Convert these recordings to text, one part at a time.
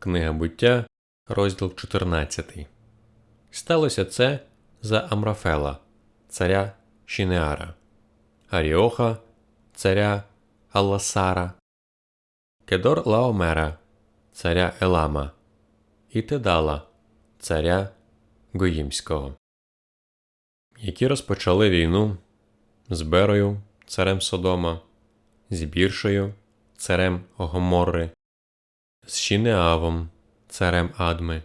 Книга буття, розділ 14. Сталося це за Амрафела, царя Шинеара, Аріоха, царя Алласара, Кедор Лаомера, царя Елама, і Тедала, царя Гоїмського, які розпочали війну з Берою, царем Содома, з Біршою, царем Гоморри, з Шинеавом, царем Адми,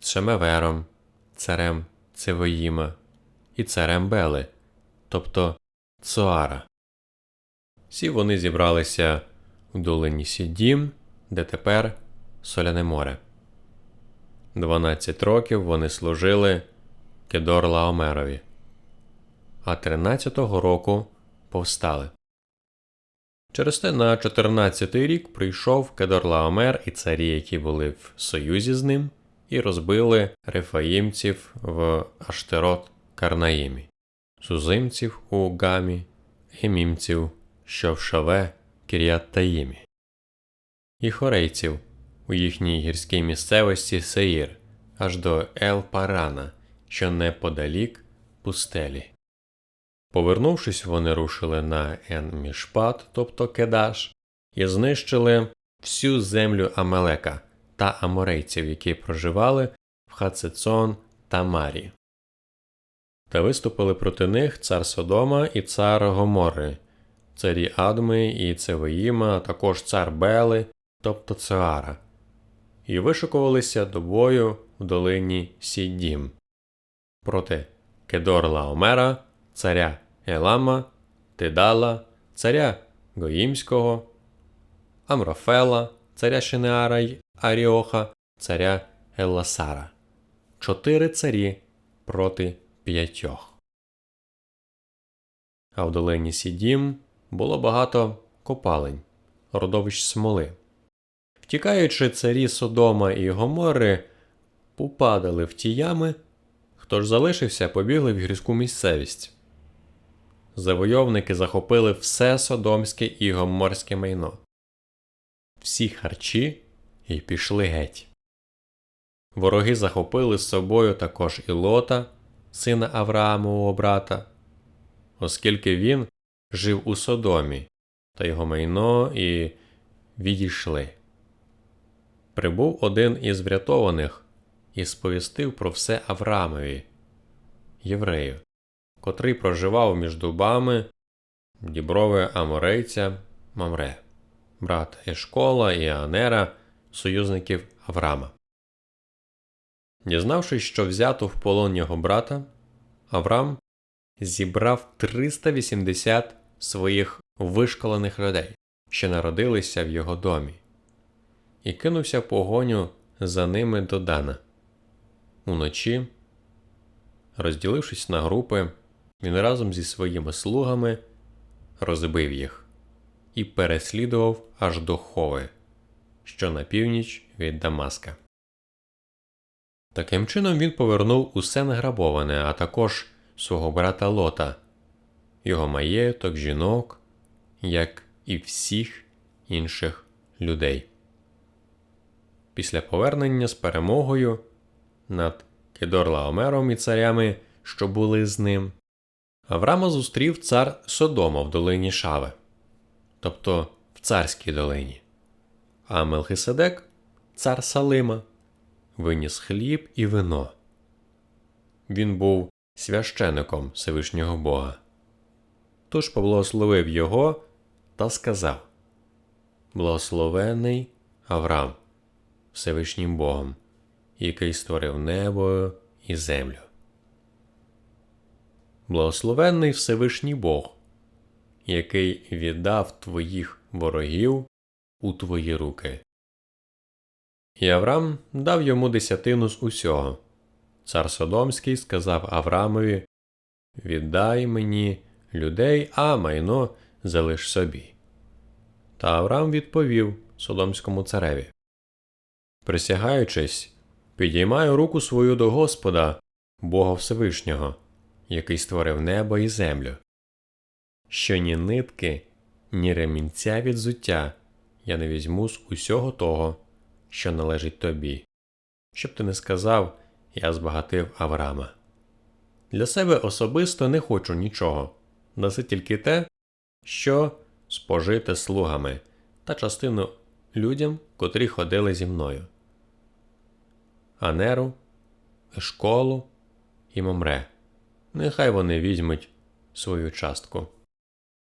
з Шемевером, царем Цевоїма і царем Бели, тобто Цоара. Всі вони зібралися в долині Сідім, де тепер Соляне море. Дванадцять років вони служили Кедор Лаомерові, а тринадцятого року повстали. Через те на 14-й рік прийшов Кедорлаомер і царі, які були в союзі з ним, і розбили рефаїмців в Аштерот Карнаїмі, сузимців у Гамі, гемімців, що в Шаве Кір'ят-Таїмі, і хорейців у їхній гірській місцевості Сеїр, аж до Ел-Парана, що неподалік пустелі. Повернувшись, вони рушили на Ен-Мішпат, тобто Кедаш, і знищили всю землю Амелека та аморейців, які проживали в Хацецон та Марі. Та виступили проти них цар Содома і цар Гомори, царі Адми і Цевоїма, а також цар Бели, тобто Цеара, і вишикувалися до бою в долині Сіддім проти Кедор Лаомера, царя Елама, Тидала, царя Гоїмського, Амрафела, царя Шинеара й Аріоха, царя Елласара. Чотири царі проти п'ятьох. А в долині Сідім було багато копалень, родовищ смоли. Втікаючи, царі Содома і Гомори попадали в ті ями, хто ж залишився, побігли в гірську місцевість. Завойовники захопили все содомське і гоморське майно, всі харчі і пішли геть. Вороги захопили з собою також і Лота, сина Авраамового брата, оскільки він жив у Содомі, та його майно і відійшли. Прибув один із врятованих і сповістив про все Авраамові, єврею, котрий проживав між дубами діброви Аморейця Мамре, брата Ешкола і Анера, союзників Авраама. Дізнавшись, що взято в полон його брата, Авраам зібрав 380 своїх вишколених людей, що народилися в його домі, і кинувся в погоню за ними до Дана. Уночі, розділившись на групи, він разом зі своїми слугами розбив їх і переслідував аж до Хови, що на північ від Дамаска. Таким чином він повернув усе награбоване, а також свого брата Лота, його маєток, жінок, як і всіх інших людей. Після повернення з перемогою над Кедорлаомером і царями, що були з ним, Авраама зустрів цар Содома в долині Шаве, тобто в царській долині, а Мелхиседек, цар Салима, виніс хліб і вино. Він був священиком Всевишнього Бога. Тож поблагословив його та сказав: Благословений Авраам, Всевишнім Богом, який створив небо і землю. Благословенний Всевишній Бог, який віддав твоїх ворогів у твої руки. І Авраам дав йому десятину з усього. Цар Содомський сказав Авраамові Віддай мені людей, а майно залиш собі. Та Авраам відповів Содомському цареві Присягаючись, підіймаю руку свою до Господа, Бога Всевишнього, який створив небо і землю, що ні нитки, ні ремінця від зуття я не візьму з усього того, що належить тобі. Щоб ти не сказав, я збагатив Авраама. Для себе особисто не хочу нічого, даси тільки те, що спожити слугами та частину людям, котрі ходили зі мною. Анеру, Ешколу і Момре. Нехай вони візьмуть свою частку.